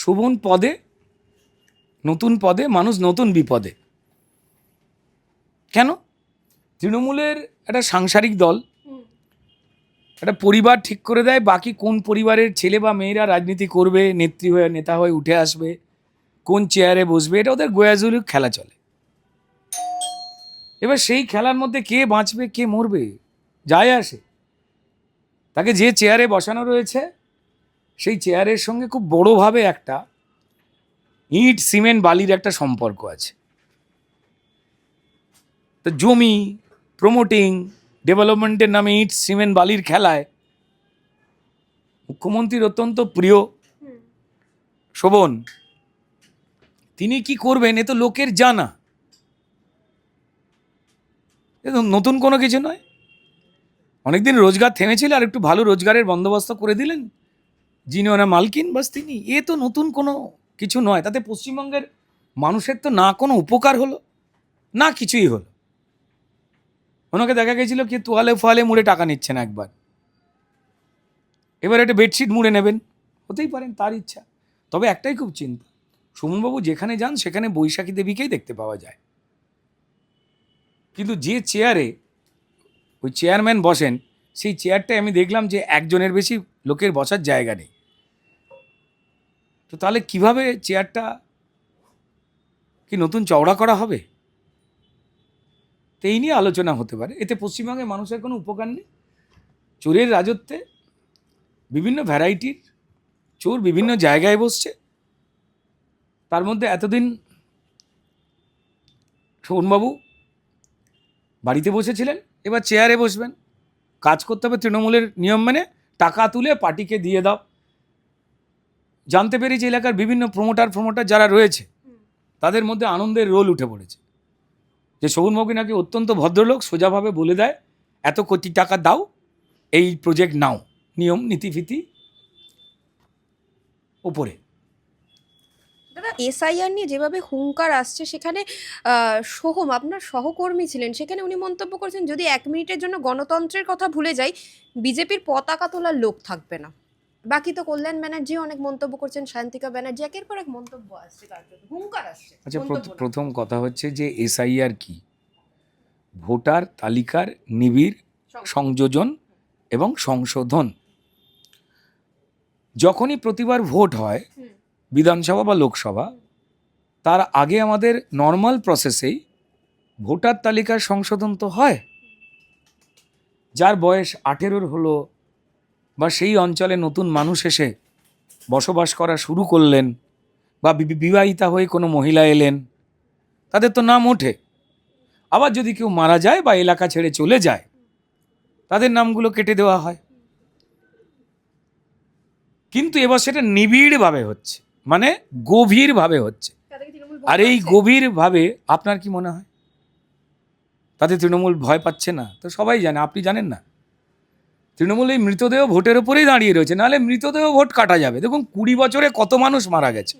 শোভন পদে, নতুন পদে, মানুষ নতুন বিপদে। কেন? তৃণমূলের একটা সাংসারিক দল, একটা পরিবার ঠিক করে দেয়, বাকি কোন পরিবারের ছেলে বা মেয়েরা রাজনীতি করবে, নেত্রী হয়ে, নেতা হয়ে উঠে আসবে, কোন চেয়ারে বসবে, এটা ওদের গোয়াজুলি খেলা চলে। এবার সেই খেলার মধ্যে কে বাঁচবে, কে মরবে, যায় আসে। তাকে যে চেয়ারে বসানো রয়েছে সেই চেয়ারের সঙ্গে খুব বড়োভাবে একটা ইট, সিমেন্ট, বালির একটা সম্পর্ক আছে। তো জমি প্রমোটিং ডেভেলপমেন্টের নামে ইট, সিমেন্ট, বালির খেলায় মুখ্যমন্ত্রীর অত্যন্ত প্রিয় শোভন, তিনি কি করবেন এ তো লোকের জানা। নতুন কোনো কিছু নয়। অনেকদিন রোজগার থেমেছিল আর একটু ভালো রোজগারের বন্দোবস্ত করে দিলেন। যিনি ওনার মালকিন, বাস তিনি। এ তো নতুন কোনো কিছু নয়। তাতে পশ্চিমবঙ্গের মানুষের তো না কোনো উপকার হলো, না কিছুই হলো। ওনাকে দেখা গেছিল কি তোয়ালে ফোয়ালে মুড়ে টাকা নিচ্ছেন একবার। এবার একটা বেডশিট মুড়ে নেবেন। হতেই পারেন তার ইচ্ছা। তবে একটাই খুব চিন্তা, সুমনবাবু যেখানে যান সেখানে বৈশাখী দেবীকেই দেখতে পাওয়া যায়। কিন্তু যে চেয়ারে ওই চেয়ারম্যান বসেন, সেই চেয়ারটায় আমি দেখলাম যে একজনের বেশি লোকের বসার জায়গা নেই। তো তাহলে কীভাবে চেয়ারটা কি নতুন চওড়া করা হবে? তো এই নিয়ে আলোচনা হতে পারে। এতে পশ্চিমবঙ্গের মানুষের কোনো উপকার নেই। চোরের রাজত্বে বিভিন্ন ভ্যারাইটির চোর বিভিন্ন জায়গায় বসছে। তার মধ্যে এতদিন শোভনবাবু বাড়িতে বসেছিলেন, এবার চেয়ারে বসবেন। কাজ করতে হবে তৃণমূলের নিয়ম মেনে। টাকা তুলে পার্টিকে দিয়ে দাও। জানতে পেরেছি এলাকার বিভিন্ন প্রমোটার প্রমোটার যারা রয়েছে, তাদের মধ্যে আনন্দের রোল উঠে পড়েছে। যে শোভনবাবু নাকি অত্যন্ত ভদ্রলোক, সোজাভাবে বলে দেয়, এত কোটি টাকা দাও, এই প্রজেক্ট নাও। নিয়ম, নীতিফিতি ওপরে দাদা, এসআইআর নিয়ে যেভাবে হুঙ্কার আসছে, সেখানে সোহম আপনার সহকর্মী ছিলেন। সেখানে উনি মন্তব্য করেছেন, যদি এক মিনিটের জন্য গণতন্ত্রের কথা ভুলে যাই, বিজেপির পতাকা তোলার লোক থাকবে না। বাকি তো কল্যাণ ব্যানার্জি অনেক মন্তব্য করছেন শান্তিকা ব্যানার্জি একের পর এক মন্তব্য আসছে হুঙ্কার আসছে আচ্ছা প্রথ- প্রথম কথা হচ্ছে যে এসআইআর কি? ভোটার তালিকার নিবিড় সংযোজন এবং সংশোধন। যখনই প্রতিবার ভোট হয় বিধানসভা বা লোকসভা তার আগে আমাদের নর্মাল প্রসেসেই ভোটার তালিকার সংশোধন তো হয়। যার বয়স আঠেরোর হলো বা সেই অঞ্চলে নতুন মানুষ এসে বসবাস করা শুরু করলেন বা বিবাহিতা হয়ে কোনো মহিলা এলেন তাদের তো নাম ওঠে। আবার যদি কেউ মারা যায় বা এলাকা ছেড়ে চলে যায় তাদের নামগুলো কেটে দেওয়া হয়। কিন্তু এবার সেটা নিবিড়ভাবে হচ্ছে মানে গভীরভাবে হচ্ছে। আর এই গভীরভাবে আপনার কি মনে হয়? তাতে তৃণমূল ভয় পাচ্ছে না? তো সবাই জানে আপনি জানেন না? তৃণমূল এই মৃতদেহ ভোটের ওপরেই দাঁড়িয়ে রয়েছে, নাহলে মৃতদেহ ভোট কাটা যাবে। দেখুন, কুড়ি বছরে কত মানুষ মারা গেছে।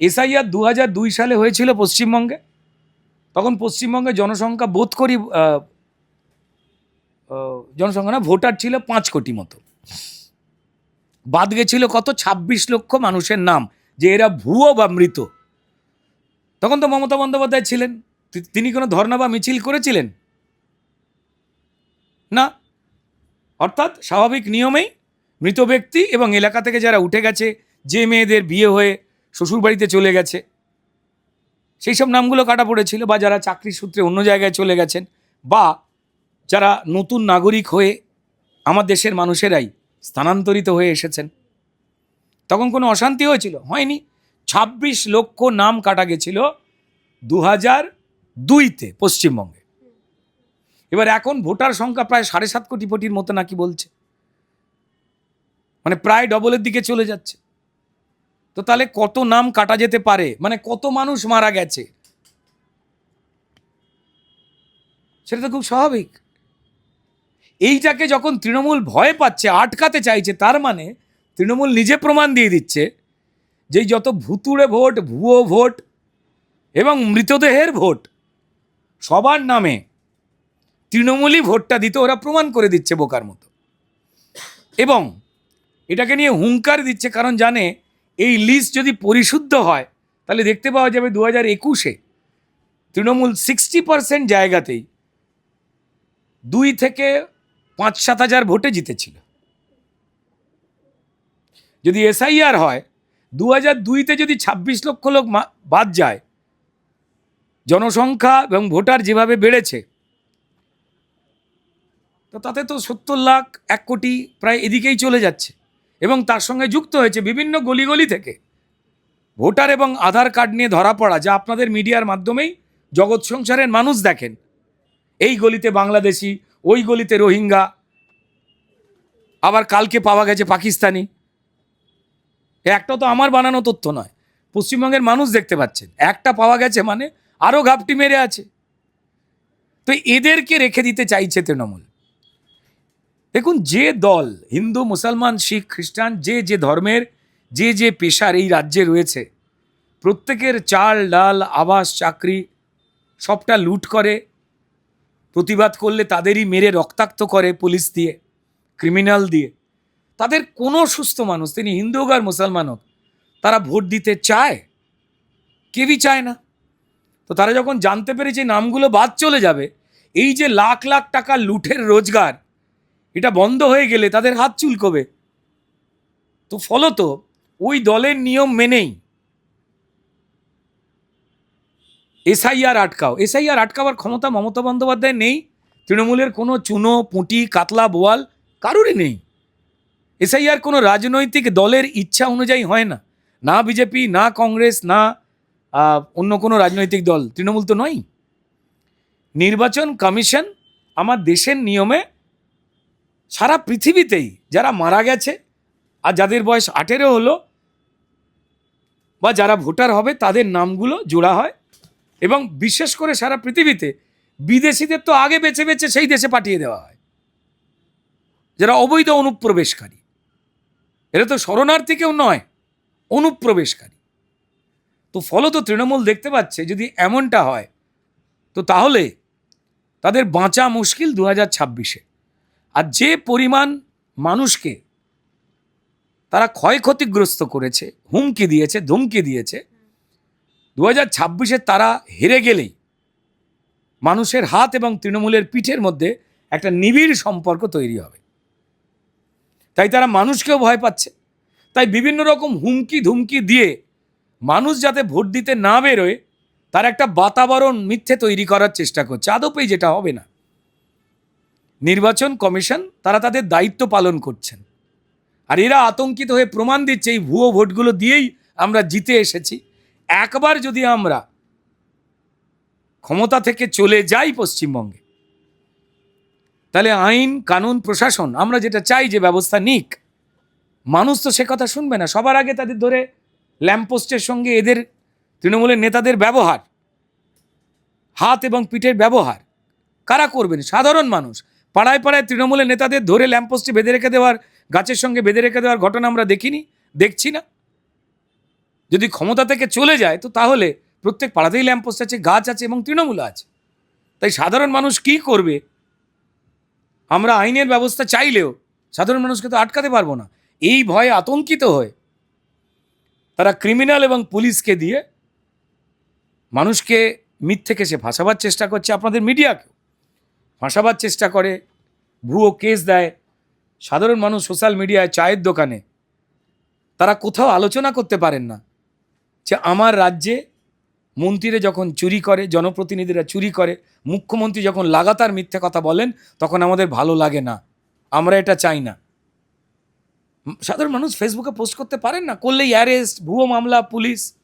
এসআইআর দু হাজার দুই সালে হয়েছিল পশ্চিমবঙ্গে। তখন পশ্চিমবঙ্গে জনসংখ্যা বোধ করি জনসংখ্যা না, ভোটার ছিল পাঁচ কোটি মতো। বাদ গেছিল কত? ছাব্বিশ লক্ষ মানুষের নাম, যে এরা ভুয়ো বা মৃত। তখন তো মমতা বন্দ্যোপাধ্যায় ছিলেন। তিনি কোনো ধর্ণা বা মিছিল করেছিলেন? না? অর্থাৎ স্বাভাবিক নিয়মেই মৃত ব্যক্তি এবং এলাকা থেকে যারা উঠে গেছে, যে মেয়েদের বিয়ে হয়ে শ্বশুরবাড়িতে চলে গেছে, সেই সব নামগুলো কাটা পড়েছিল বা যারা চাকরি সূত্রে অন্য জায়গায় চলে গেছেন বা যারা নতুন নাগরিক হয়ে আমার দেশের মানুষেরাই স্থানান্তরিত হয়ে এসেছেন, তখন কোনো অশান্তি হয়েছিল? হয়নি। ছাব্বিশ লক্ষ নাম কাটা গেছিল দু হাজার দুইতে পশ্চিমবঙ্গে। এবার এখন ভোটার সংখ্যা প্রায় সাড়ে সাত কোটি কোটির মতো নাকি বলছে। মানে প্রায় ডবলের দিকে চলে যাচ্ছে। তো তাহলে কত নাম কাটা যেতে পারে? মানে কত মানুষ মারা গেছে? সেটা তো খুব স্বাভাবিক। এইটাকে যখন তৃণমূল ভয় পাচ্ছে, আটকাতে চাইছে, তার মানে তৃণমূল নিজে প্রমাণ দিয়ে দিচ্ছে যে যত ভুতুড়ে ভোট, ভুয়ো ভোট এবং মৃতদেহের ভোট সবার নামে তৃণমূলই ভোটটা দিতে, ওরা প্রমাণ করে দিচ্ছে বোকার মতো। এবং এটাকে নিয়ে হুঙ্কার দিচ্ছে, কারণ জানে এই লিস্ট যদি পরিশুদ্ধ হয়, তাহলে দেখতে পাওয়া যাবে দু হাজার একুশে তৃণমূল সিক্সটি পার্সেন্ট জায়গাতেই দুই থেকে পাঁচ সাত হাজার ভোটে জিতেছিল। যদি এসআইআর হয় দু হাজার দুইতে যদি ছাব্বিশ লক্ষ লোক বাদ যায়, জনসংখ্যা এবং ভোটার যেভাবে বেড়েছে তো তাতে তো সত্তর লাখ, এক কোটি প্রায় এদিকেই চলে যাচ্ছে। এবং তার সঙ্গে যুক্ত হয়েছে বিভিন্ন গলিগলি থেকে। ভোটার এবং আধার কার্ড নিয়ে ধরা পড়া, যা আপনাদের মিডিয়ার মাধ্যমেই জগৎ সংসারের মানুষ দেখেন। এই গলিতে বাংলাদেশি, ওই গলিতে রোহিঙ্গা, আবার কালকে পাওয়া গেছে পাকিস্তানি। একটা তো আমার বানানো তথ্য নয়, পশ্চিমবঙ্গের মানুষ দেখতে পাচ্ছেন। একটা পাওয়া গেছে মানে আরও ঘাপটি মেরে আছে। তো এদেরকে রেখে দিতে চাইছে তৃণমূল। দেখুন, যে দল, হিন্দু, মুসলমান, শিখ, খ্রিস্টান, যে যে ধর্মের, যে যে পেশার এই রাজ্যে রয়েছে, প্রত্যেকের চাল, ডাল, আবাস, চাকরি সবটা লুট করে, প্রতিবাদ করলে তাদেরই মেরে রক্তাক্ত করে পুলিশ দিয়ে, ক্রিমিনাল দিয়ে। তাদের কোনো সুস্থ মানুষ, তিনি হিন্দু হোক আর মুসলমান হোক, তারা ভোট দিতে চায়? কেউই চায় না। তো তারা যখন জানতে পেরেছে নামগুলো বাদ চলে যাবে, এই যে লাখ লাখ টাকা লুঠের রোজগার এটা বন্ধ হয়ে গেলে তাদের হাত চুলকবে। তো ফলত ওই দলের নিয়ম মেনেই। এসআইআর আটকাও। এসআইআর আটকাবার ক্ষমতা মমতা বন্দ্যোপাধ্যায় নেই। তৃণমূলের কোনো চুনো, পুঁটি, কাতলা, বোয়াল কারোরই নেই। এসআইআর কোনো রাজনৈতিক দলের ইচ্ছা অনুযায়ী হয় না। না বিজেপি, না কংগ্রেস, না অন্য কোনো রাজনৈতিক দল। তৃণমূল তো নয় নির্বাচন কমিশন আমার দেশের নিয়মে সারা পৃথিবীতেই যারা মারা গেছে আর যাদের বয়স আঠেরো হলো বা যারা ভোটার হবে, তাদের নামগুলো জোড়া হয় এবং বিশেষ করে সারা পৃথিবীতে বিদেশিদের তো আগে বেছে বেছে সেই দেশে পাঠিয়ে দেওয়া হয়। যারা অবৈধ অনুপ্রবেশকারী, এরা তো শরণার্থী কেউ নয়, অনুপ্রবেশকারী। তো ফলত তৃণমূল দেখতে পাচ্ছে যদি এমনটা হয়, তো তাহলে তাদের বাঁচা মুশকিল দু হাজার ছাব্বিশে। আর যে পরিমাণ মানুষকে তারা ক্ষয়ক্ষতিগ্রস্ত করেছে, হুমকি দিয়েছে, ধমকি দিয়েছে দু হাজার ছাব্বিশে তারা হেরে গেলেই মানুষের হাত এবং তৃণমূলের পিঠের মধ্যে একটা নিবিড় সম্পর্ক তৈরি হবে। তাই তারা মানুষকেও ভয় পাচ্ছে। তাই বিভিন্ন রকম হুমকি ধুমকি দিয়ে মানুষ যাতে ভোট দিতে না বেরোয়, তার একটা বাতাবরণ মিথ্যে তৈরি করার চেষ্টা করছে। আদপেই যেটা হবে না। নির্বাচন কমিশন, তারা তাদের দায়িত্ব পালন করছেন। আর এরা আতঙ্কিত হয়ে প্রমাণ দিচ্ছে এই ভুয়ো ভোটগুলো দিয়েই আমরা জিতে এসেছি। একবার যদি আমরা ক্ষমতা থেকে চলে যাই পশ্চিমবঙ্গে, তাহলে আইন, কানুন, প্রশাসন, আমরা যেটা চাই যে ব্যবস্থা নিক। মানুষ তো সে কথা শুনবে না। সবার আগে তাদের ধরে ল্যাম্পপোস্টের সঙ্গে এদের, তৃণমূলের নেতাদের ব্যবহার, হাত এবং পিঠের ব্যবহার। কারা করবেন? সাধারণ মানুষ। পাড়ায় পাড়ায় তৃণমূলের নেতাদের ধরে ল্যাম্পপোস্টে বেঁধে রেখে দেওয়ার, গাছের সঙ্গে বেঁধে রেখে দেওয়ার ঘটনা আমরা দেখিনি, দেখছি না। যদি ক্ষমতা থেকে চলে যায়, তো তাহলে প্রত্যেক পাড়াতেই ল্যাম্পোস্ট আছে, গাছ আছে এবং তৃণমূল আছে। তাই সাধারণ মানুষ কি করবে? আমরা আইনের ব্যবস্থা চাইলেও সাধারণ মানুষকে তো আটকাতে পারব না। এই ভয়ে আতঙ্কিত হয়ে তারা ক্রিমিনাল এবং পুলিশকে দিয়ে মানুষকে মিথ্যেকে সে ফাঁসাবার চেষ্টা করছে আপনাদের মিডিয়াকেও। ফাঁসাবার চেষ্টা করে, ভুয়ো কেস দেয়। সাধারণ মানুষ সোশ্যাল মিডিয়ায় চায়ের দোকানে। তারা কোথাও আলোচনা করতে পারেন না যে আমার রাজ্যে মন্ত্রীরা যখন চুরি করে, জনপ্রতিনিধিরা চুরি করে, মুখ্যমন্ত্রী যখন লাগাতার মিথ্যে কথা বলেন, তখন আমাদের ভালো লাগে না। আমরা এটা চাই না। সাধারণ মানুষ ফেসবুকে পোস্ট করতে পারেন না? করলেই অ্যারেস্ট, ভুয়ো মামলা, পুলিশ।